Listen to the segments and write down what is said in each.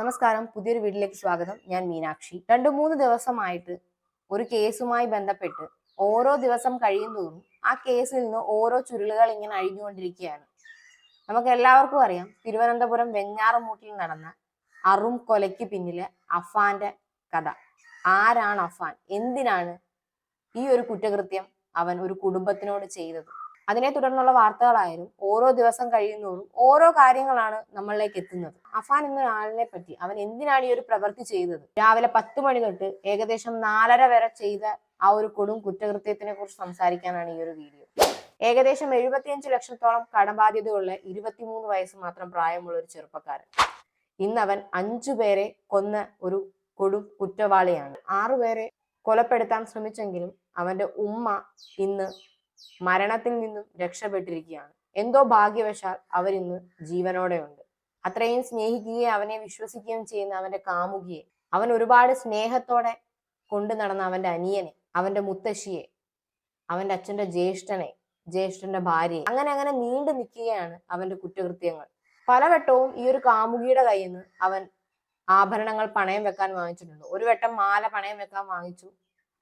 നമസ്കാരം. പുതിയൊരു വീട്ടിലേക്ക് സ്വാഗതം. ഞാൻ മീനാക്ഷി. രണ്ടു മൂന്ന് ദിവസമായിട്ട് ഒരു കേസുമായി ബന്ധപ്പെട്ട് ഓരോ ദിവസം കഴിയുന്തോറും ആ കേസിൽ നിന്ന് ഓരോ ചുരുളുകൾ ഇങ്ങനെ അഴിഞ്ഞുകൊണ്ടിരിക്കുകയാണ്. നമുക്ക് എല്ലാവർക്കും അറിയാം തിരുവനന്തപുരം വെഞ്ഞാറമൂട്ടിൽ നടന്ന അറും കൊലയ്ക്ക് പിന്നിലെ അഫാന്റെ കഥ. ആരാണ് അഫാൻ? എന്തിനാണ് ഈ ഒരു കുറ്റകൃത്യം അവൻ ഒരു കുടുംബത്തിനോട് ചെയ്തത്? അതിനെ തുടർന്നുള്ള വാർത്തകളായാലും ഓരോ ദിവസം കഴിയുന്നതോറും ഓരോ കാര്യങ്ങളാണ് നമ്മളിലേക്ക് എത്തുന്നത്. അഫാൻ എന്ന ആളിനെ പറ്റി അവൻ എന്തിനാണ് ഈ ഒരു പ്രവൃത്തി ചെയ്തത്? രാവിലെ പത്ത് മണി തൊട്ട് ഏകദേശം നാലര വരെ ചെയ്ത ആ ഒരു കൊടും കുറ്റകൃത്യത്തിനെ കുറിച്ച് സംസാരിക്കാനാണ് ഈ ഒരു വീഡിയോ. ഏകദേശം എഴുപത്തിയഞ്ച് ലക്ഷത്തോളം കടബാധ്യതയുള്ള ഇരുപത്തിമൂന്ന് വയസ്സ് മാത്രം പ്രായമുള്ള ഒരു ചെറുപ്പക്കാരൻ. ഇന്ന് അവൻ അഞ്ചു പേരെ കൊന്ന ഒരു കൊടും കുറ്റവാളിയാണ്. ആറുപേരെ കൊലപ്പെടുത്താൻ ശ്രമിച്ചെങ്കിലും അവന്റെ ഉമ്മ ഇന്ന് മരണത്തിൽ നിന്നും രക്ഷപ്പെട്ടിരിക്കുകയാണ്. എന്തോ ഭാഗ്യവശാൽ അവരിന്ന് ജീവനോടെയുണ്ട്. അത്രയും സ്നേഹിക്കുകയും അവനെ വിശ്വസിക്കുകയും ചെയ്യുന്ന അവന്റെ കാമുകിയെ അവൻ ഒരുപാട് സ്നേഹത്തോടെ കൊണ്ടു നടന്ന അവന്റെ അനിയനെ അവന്റെ മുത്തശ്ശിയെ അവന്റെ അച്ഛന്റെ ജ്യേഷ്ഠനെ ജ്യേഷ്ഠന്റെ ഭാര്യയെ അങ്ങനെ അങ്ങനെ നീണ്ടു നിൽക്കുകയാണ് അവന്റെ കുറ്റകൃത്യങ്ങൾ. പലവട്ടവും ഈ ഒരു കാമുകിയുടെ കയ്യിൽ നിന്ന് അവൻ ആഭരണങ്ങൾ പണയം വെക്കാൻ വാങ്ങിച്ചിട്ടുണ്ട്. ഒരു വട്ടം മാല പണയം വെക്കാൻ വാങ്ങിച്ചു.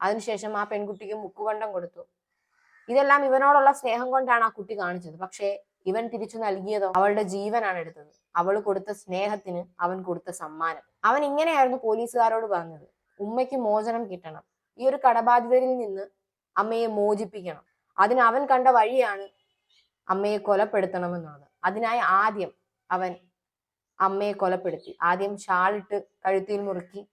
അതിനുശേഷം ആ പെൺകുട്ടിക്ക് മുക്കുവണ്ടം കൊടുത്തു. ഇതെല്ലാം ഇവനോടുള്ള സ്നേഹം കൊണ്ടാണ് ആ കുട്ടി കാണിച്ചത്. പക്ഷേ ഇവൻ തിരിച്ചു നൽകിയതോ അവളുടെ ജീവനാണ് എടുത്തത്. അവൾ കൊടുത്ത സ്നേഹത്തിന് അവൻ കൊടുത്ത സമ്മാനം. അവൻ ഇങ്ങനെയായിരുന്നു പോലീസുകാരോട് പറഞ്ഞത്. ഉമ്മയ്ക്ക് മോചനം കിട്ടണം. ഈ ഒരു കടബാധിതരിൽ നിന്ന് അമ്മയെ മോചിപ്പിക്കണം. അതിന് അവൻ കണ്ട വഴിയാണ് അമ്മയെ കൊലപ്പെടുത്തണമെന്നുള്ളത്. അതിനായി ആദ്യം അവൻ അമ്മയെ കൊലപ്പെടുത്തി. ആദ്യം ഷാളിട്ട് കഴുത്തിൽ മുറുക്കി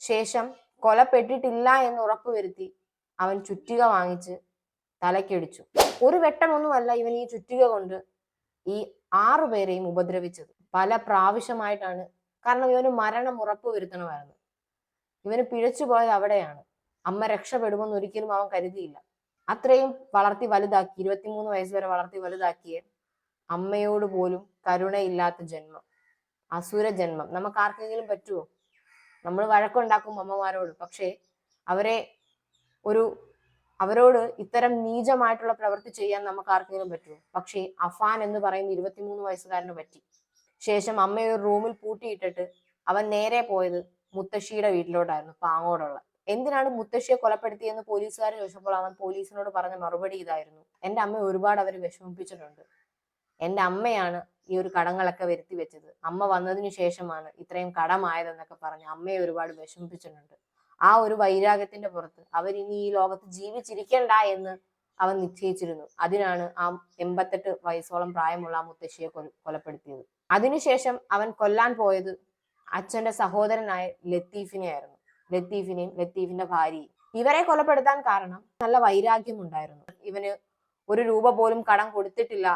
ശേഷം കൊലപ്പെട്ടിട്ടില്ല എന്ന് ഉറപ്പുവരുത്തി അവൻ ചുറ്റിക വാങ്ങിച്ച് തലക്കടിച്ചു ഒരു വെട്ടമൊന്നുമല്ല ഇവൻ ഈ ചുറ്റിക കൊണ്ട് ഈ ആറു പേരെയും ഉപദ്രവിച്ചത്. പല പ്രാവശ്യമായിട്ടാണ്. കാരണം ഇവന് മരണം ഉറപ്പ് വരുത്തണമായിരുന്നു. ഇവന് പിഴച്ചുപോയത് അവിടെയാണ്. അമ്മ രക്ഷപ്പെടുമെന്ന് ഒരിക്കലും അവൻ കരുതിയില്ല. അത്രയും വളർത്തി വലുതാക്കി ഇരുപത്തിമൂന്ന് വയസ്സ് വരെ വളർത്തി വലുതാക്കിയ അമ്മയോട് പോലും കരുണയില്ലാത്ത ജന്മം. അസുര ജന്മം. നമുക്ക് ആർക്കെങ്കിലും പറ്റുമോ നമ്മൾ വഴക്കുണ്ടാക്കും അമ്മമാരോട്. പക്ഷേ അവരെ ഒരു അവരോട് ഇത്തരം നീചമായിട്ടുള്ള പ്രവൃത്തി ചെയ്യാൻ നമുക്ക് ആർക്കെങ്കിലും പറ്റുമോ? പക്ഷേ അഫാൻ എന്ന് പറയുന്ന ഇരുപത്തിമൂന്ന് വയസ്സുകാരന് പറ്റി. ശേഷം അമ്മയെ ഒരു റൂമിൽ പൂട്ടിയിട്ടിട്ട് അവൻ നേരെ പോയത് മുത്തശ്ശിയുടെ വീട്ടിലോട്ടായിരുന്നു പാങ്ങോടുള്ള. എന്തിനാണ് മുത്തശ്ശിയെ കൊലപ്പെടുത്തിയെന്ന് പോലീസുകാർ ചോദിച്ചപ്പോൾ അവൻ പോലീസിനോട് പറഞ്ഞ മറുപടി ഇതായിരുന്നു. എന്റെ അമ്മ ഒരുപാട് അവർ വിഷമിപ്പിച്ചിട്ടുണ്ട്. എന്റെ അമ്മയാണ് ഈ ഒരു കടങ്ങളൊക്കെ വരുത്തി വെച്ചത് അമ്മ വന്നതിന് ശേഷമാണ് ഇത്രയും കടമായതെന്നൊക്കെ പറഞ്ഞ് അമ്മയെ ഒരുപാട് വിഷമിപ്പിച്ചിട്ടുണ്ട്. ആ ഒരു വൈരാഗ്യത്തിന്റെ പുറത്ത് അവരിനി ഈ ലോകത്ത് ജീവിച്ചിരിക്കണ്ട എന്ന് അവൻ നിശ്ചയിച്ചിരുന്നു. അതിനാണ് ആ എൺപത്തെട്ട് വയസ്സോളം പ്രായമുള്ള ആ മുത്തശ്ശിയെ കൊലപ്പെടുത്തിയത്. അതിനുശേഷം അവൻ കൊല്ലാൻ പോയത് അച്ഛന്റെ സഹോദരനായ ലത്തീഫിനെ ആയിരുന്നു ലത്തീഫിനെയും ലത്തീഫിന്റെ ഭാര്യയും. ഇവരെ കൊലപ്പെടുത്താൻ കാരണം നല്ല വൈരാഗ്യം ഉണ്ടായിരുന്നു. ഇവന് ഒരു രൂപ പോലും കടം കൊടുത്തിട്ടില്ല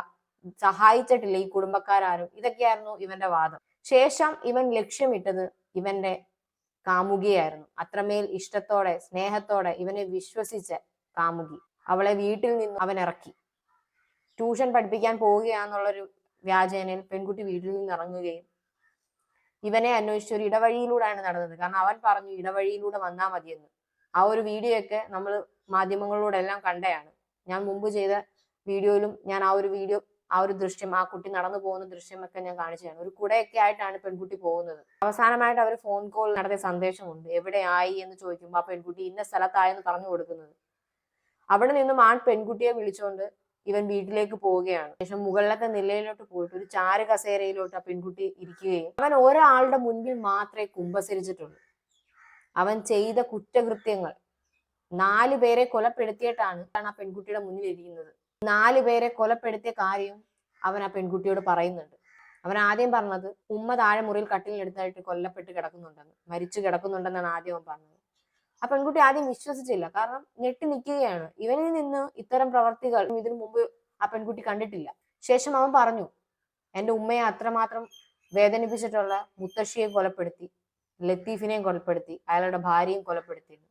സഹായിച്ചിട്ടില്ല ഈ കുടുംബക്കാരും ഇതൊക്കെയായിരുന്നു ഇവന്റെ വാദം. ശേഷം ഇവൻ ലക്ഷ്യമിട്ടത് ഇവന്റെ കാമുകിയായിരുന്നു. അത്രമേൽ ഇഷ്ടത്തോടെ സ്നേഹത്തോടെ ഇവനെ വിശ്വസിച്ച കാമുകി. അവളെ വീട്ടിൽ നിന്ന് അവൻ ഇറക്കി. ട്യൂഷൻ പഠിപ്പിക്കാൻ പോവുകയാന്നുള്ളൊരു വ്യാജേനയിൽ പെൺകുട്ടി വീട്ടിൽ നിന്ന് ഇറങ്ങുകയും ഇവനെ അന്വേഷിച്ച് ഒരു ഇടവഴിയിലൂടെയാണ് നടന്നത്. കാരണം അവൻ പറഞ്ഞു ഇടവഴിയിലൂടെ വന്നാൽ മതിയെന്ന്. ആ ഒരു വീഡിയോ ഒക്കെ നമ്മൾ മാധ്യമങ്ങളിലൂടെ എല്ലാം കണ്ടയാണ്. ഞാൻ മുമ്പ് ചെയ്ത വീഡിയോയിലും ഞാൻ ആ ഒരു വീഡിയോ ആ ഒരു ദൃശ്യം ആ കുട്ടി നടന്നു പോകുന്ന ദൃശ്യമൊക്കെ ഞാൻ കാണിച്ചതാണ്. ഒരു കുടയൊക്കെ ആയിട്ടാണ് പെൺകുട്ടി പോകുന്നത്. അവസാനമായിട്ട് അവർ ഫോൺ കോൾ നടത്തിയ സന്ദേശമുണ്ട്. എവിടെയായി? എന്ന് ചോദിക്കുമ്പോൾ ആ പെൺകുട്ടി ഇന്ന സ്ഥലത്തായെന്ന് പറഞ്ഞു കൊടുക്കുന്നത്. അവിടെ നിന്നും ആ പെൺകുട്ടിയെ വിളിച്ചുകൊണ്ട് ഇവൻ വീട്ടിലേക്ക് പോവുകയാണ്. ശേഷം മുകളിലത്തെ നിലയിലോട്ട് പോയിട്ട് ഒരു ചാര കസേരയിലോട്ട് ആ പെൺകുട്ടി ഇരിക്കുകയും അവൻ ഒരാളുടെ മുൻപിൽ മാത്രമേ കുമ്പസരിച്ചിട്ടുള്ളൂ. അവൻ ചെയ്ത കുറ്റകൃത്യങ്ങൾ നാലു പേരെ കൊലപ്പെടുത്തിയിട്ടാണ് ആ പെൺകുട്ടിയുടെ മുന്നിൽ ഇരിക്കുന്നത്. നാല് പേരെ കൊലപ്പെടുത്തിയ കാര്യം അവൻ ആ പെൺകുട്ടിയോട് പറയുന്നുണ്ട്. അവൻ ആദ്യം പറഞ്ഞത് ഉമ്മ താഴെ മുറിയിൽ കട്ടിലെടുത്തായിട്ട് കൊല്ലപ്പെട്ട് കിടക്കുന്നുണ്ടെന്ന് മരിച്ചു കിടക്കുന്നുണ്ടെന്നാണ് ആദ്യം അവൻ പറഞ്ഞത്. ആ പെൺകുട്ടി ആദ്യം വിശ്വസിച്ചില്ല. കാരണം ഞെട്ടി നിൽക്കുകയാണ്. ഇവനിൽ നിന്ന് ഇത്തരം പ്രവർത്തികൾ ഇതിനു മുമ്പ് ആ പെൺകുട്ടി കണ്ടിട്ടില്ല. ശേഷം അവൻ പറഞ്ഞു എന്റെ ഉമ്മയെ അത്രമാത്രം വേദനിപ്പിച്ചിട്ടുള്ള മുത്തശ്ശിയെ കൊലപ്പെടുത്തി ലത്തീഫിനെയും കൊലപ്പെടുത്തി അയാളുടെ ഭാര്യയും കൊലപ്പെടുത്തിയിരുന്നു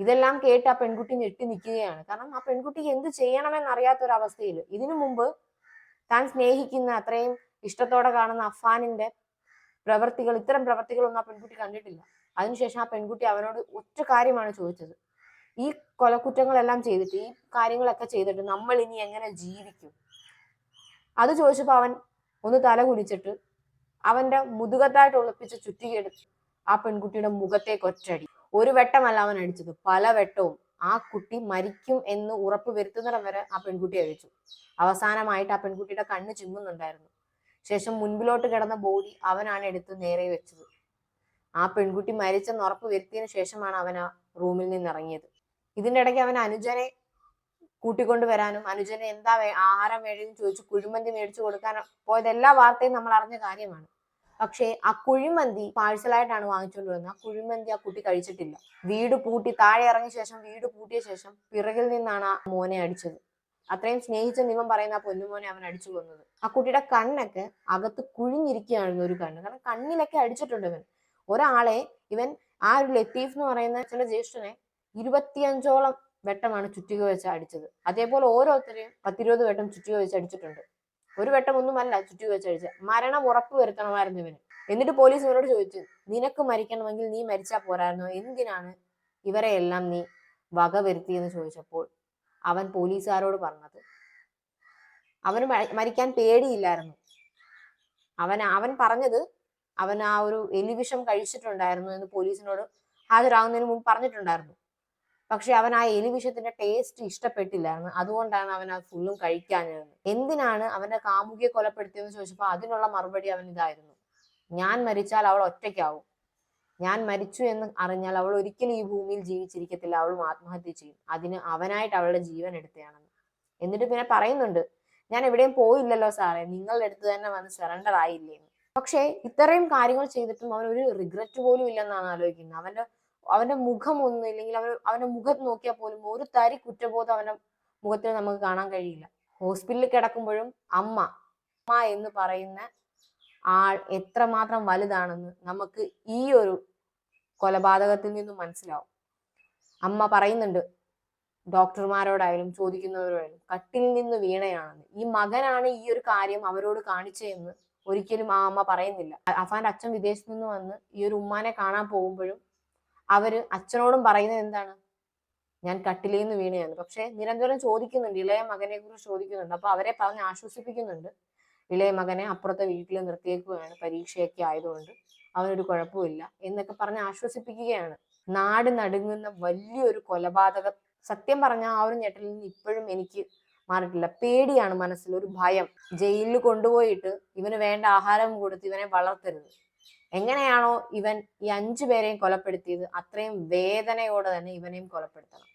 ഇതെല്ലാം കേട്ട് ആ പെൺകുട്ടി ഞെട്ടി നിൽക്കുകയാണ് കാരണം ആ പെൺകുട്ടി എന്ത് ചെയ്യണമെന്ന് അറിയാത്ത ഒരു ഇതിനു മുമ്പ് താൻ സ്നേഹിക്കുന്ന അത്രയും ഇഷ്ടത്തോടെ കാണുന്ന അഫാനിന്റെ പ്രവർത്തികൾ ഇത്തരം പ്രവർത്തികളൊന്നും ആ പെൺകുട്ടി കണ്ടിട്ടില്ല. അതിനുശേഷം ആ പെൺകുട്ടി അവനോട് ഒറ്റ കാര്യമാണ് ചോദിച്ചത്. ഈ കൊലക്കുറ്റങ്ങളെല്ലാം ചെയ്തിട്ട് ഈ കാര്യങ്ങളൊക്കെ ചെയ്തിട്ട് നമ്മൾ ഇനി എങ്ങനെ ജീവിക്കും? അത് ചോദിച്ചപ്പോൾ അവൻ ഒന്ന് തല കുലിച്ചിട്ട് അവന്റെ മുതുകത്തായിട്ട് ഒളിപ്പിച്ച ചുറ്റികെടുത്ത് ആ പെൺകുട്ടിയുടെ മുഖത്തേക്ക് ഒറ്റയടി. ഒരു വെട്ടമല്ല അവൻ അടിച്ചത്. പല വെട്ടവും ആ കുട്ടി മരിക്കും എന്ന് ഉറപ്പ് വരുത്തുന്നിടം വരെ ആ പെൺകുട്ടി അഴിച്ചു. അവസാനമായിട്ട് ആ പെൺകുട്ടിയുടെ കണ്ണ് ചിമ്മുന്നുണ്ടായിരുന്നു. ശേഷം മുൻപിലോട്ട് കിടന്ന ബോഡി അവനാണ് എടുത്ത് നേരെ വെച്ചത്. ആ പെൺകുട്ടി മരിച്ചെന്ന് ഉറപ്പ് വരുത്തിയതിനു ശേഷമാണ് അവൻ ആ റൂമിൽ നിന്ന് ഇറങ്ങിയത് ഇതിന്റെ ഇടയ്ക്ക് അവൻ അനുജനെ കൂട്ടിക്കൊണ്ടു വരാനും അനുജന് എന്താ ആഹാരം വേണമെന്ന് ചോദിച്ചു കുഴിമന്തി മേടിച്ചു കൊടുക്കാനും പോയത് എല്ലാ വാർത്തയും നമ്മൾ അറിഞ്ഞ കാര്യമാണ്. പക്ഷേ ആ കുഴിമന്തി പാഴ്സലായിട്ടാണ് വാങ്ങിച്ചുകൊണ്ട് വരുന്നത് ആ കുഴിമന്തി ആ കുട്ടി കഴിച്ചിട്ടില്ല. വീട് പൂട്ടി താഴെ ഇറങ്ങിയ ശേഷം വീട് പൂട്ടിയ ശേഷം പിറകിൽ നിന്നാണ് ആ മോനെ അടിച്ചത്. അത്രയും സ്നേഹിച്ച നിവൻ പറയുന്ന ആ പൊന്നുമോനെ അവൻ അടിച്ചു കൊന്നത്. ആ കുട്ടിയുടെ കണ്ണൊക്കെ അകത്ത് കുഴിഞ്ഞിരിക്കുകയായിരുന്നു ഒരു കണ്ണ്. കാരണം കണ്ണിലൊക്കെ അടിച്ചിട്ടുണ്ട് ഇവൻ. ഒരാളെ ഇവൻ ആ ഒരു ലത്തീഫ് എന്ന് പറയുന്ന ചില ജ്യേഷ്ഠനെ ഇരുപത്തിയഞ്ചോളം വെട്ടമാണ് ചുറ്റിക വെച്ച് അടിച്ചത്. അതേപോലെ ഓരോരുത്തരെയും പത്തിരുപത് വെട്ടം ചുറ്റിക വെച്ച് അടിച്ചിട്ടുണ്ട്. ഒരു വെട്ടം ഒന്നും അല്ല വെച്ച് അടിച്ചത് മരണം ഉറപ്പ് വരുത്തണമായിരുന്നു ഇവന്. എന്നിട്ട് പോലീസ് ഇവനോട് ചോദിച്ചു നിനക്ക് മരിക്കണമെങ്കിൽ നീ മരിച്ചാ പോരായിരുന്നോ? എന്തിനാണ് ഇവരെ എല്ലാം നീ വക വരുത്തിയെന്ന് ചോദിച്ചപ്പോൾ അവൻ പോലീസുകാരോട് പറഞ്ഞത് അവന് മരിക്കാൻ പേടിയില്ലായിരുന്നു. അവൻ അവൻ പറഞ്ഞത് അവൻ ആ ഒരു എലിവിഷം കഴിച്ചിട്ടുണ്ടായിരുന്നു എന്ന് പോലീസിനോട് ഹാജരാകുന്നതിന് മുമ്പ് പറഞ്ഞിട്ടുണ്ടായിരുന്നു. പക്ഷെ അവൻ ആ എലിവിഷത്തിന്റെ ടേസ്റ്റ് ഇഷ്ടപ്പെട്ടില്ലായിരുന്നു. അതുകൊണ്ടാണ് അവൻ അത് ഫുള്ളും കഴിക്കാഞ്ഞത്. എന്തിനാണ് അവന്റെ കാമുകിയെ കൊലപ്പെടുത്തിയെന്ന് ചോദിച്ചപ്പോൾ അതിനുള്ള മറുപടി അവൻ ഇതായിരുന്നു. ഞാൻ മരിച്ചാൽ അവൾ ഒറ്റയ്ക്കാവും. ഞാൻ മരിച്ചു എന്ന് അറിഞ്ഞാൽ അവൾ ഒരിക്കലും ഈ ഭൂമിയിൽ ജീവിച്ചിരിക്കത്തില്ല. അവളും ആത്മഹത്യ ചെയ്യും. അതിന് അവനായിട്ട് അവളുടെ ജീവൻ എടുത്തയാണെന്ന്. എന്നിട്ട് പിന്നെ പറയുന്നുണ്ട് ഞാൻ എവിടെയും പോയില്ലല്ലോ സാറേ. നിങ്ങളുടെ അടുത്ത് തന്നെ വന്ന് സറണ്ടർ ആയില്ലേ പക്ഷേ ഇത്രയും കാര്യങ്ങൾ ചെയ്തിട്ടും അവൻ ഒരു റിഗ്രറ്റ് പോലും ഇല്ലെന്നാണ് ആലോചിക്കുന്നത്. അവന്റെ അവന്റെ മുഖം ഒന്ന് ഇല്ലെങ്കിൽ അവൻ അവന്റെ മുഖത്ത് നോക്കിയാൽ പോലും ഒരു തരി കുറ്റബോധം അവന്റെ മുഖത്തിൽ നമുക്ക് കാണാൻ കഴിയില്ല. ഹോസ്പിറ്റലിൽ കിടക്കുമ്പോഴും അമ്മ അമ്മ എന്ന് പറയുന്ന ആൾ എത്രമാത്രം വലുതാണെന്ന് നമുക്ക് ഈ ഒരു കൊലപാതകത്തിൽ നിന്നും മനസ്സിലാവും. അമ്മ പറയുന്നുണ്ട് ഡോക്ടർമാരോടായാലും ചോദിക്കുന്നവരോടായാലും കട്ടിൽ നിന്ന് വീണയാണെന്ന്. ഈ മകനാണ് ഈ ഒരു കാര്യം അവരോട് കാണിച്ചതെന്ന് ഒരിക്കലും ആ അമ്മ പറയുന്നില്ല. അഫാന്റെ അച്ഛൻ വിദേശത്തു നിന്ന് വന്ന് ഈ ഒരു ഉമ്മാനെ കാണാൻ പോകുമ്പോഴും അവർ അച്ഛനോടും പറയുന്നത് എന്താണ്? ഞാൻ കട്ടിലിൽ നിന്ന് വീണയാണ്. പക്ഷെ നിരന്തരം ചോദിക്കുന്നുണ്ട്. ഇളയ മകനെ കുറിച്ച് ചോദിക്കുന്നുണ്ട്. അപ്പൊ അവരെ പറഞ്ഞ് ആശ്വസിപ്പിക്കുന്നുണ്ട്. ഇളയ മകനെ അപ്പുറത്തെ വീട്ടിൽ നിർത്തിയേക്കുകയാണ് പരീക്ഷയൊക്കെ ആയതുകൊണ്ട് അവനൊരു കുഴപ്പമില്ല എന്നൊക്കെ പറഞ്ഞ് ആശ്വസിപ്പിക്കുകയാണ്. നാട് നടുങ്ങുന്ന വലിയൊരു കൊലപാതക. സത്യം പറഞ്ഞ ആ ഒരു ഞെട്ടലിൽ നിന്ന് ഇപ്പോഴും എനിക്ക് മാറിയിട്ടില്ല. പേടിയാണ് മനസ്സിൽ. ഒരു ഭയം. ജയിലിൽ കൊണ്ടുപോയിട്ട് ഇവന് വേണ്ട ആഹാരം കൊടുത്ത് ഇവനെ വളർത്തരുത്. എങ്ങനെയാണോ ഇവൻ ഈ അഞ്ചു പേരെയും കൊലപ്പെടുത്തിയത് അത്രയും വേദനയോടെ തന്നെ ഇവനെയും കൊലപ്പെടുത്തണം.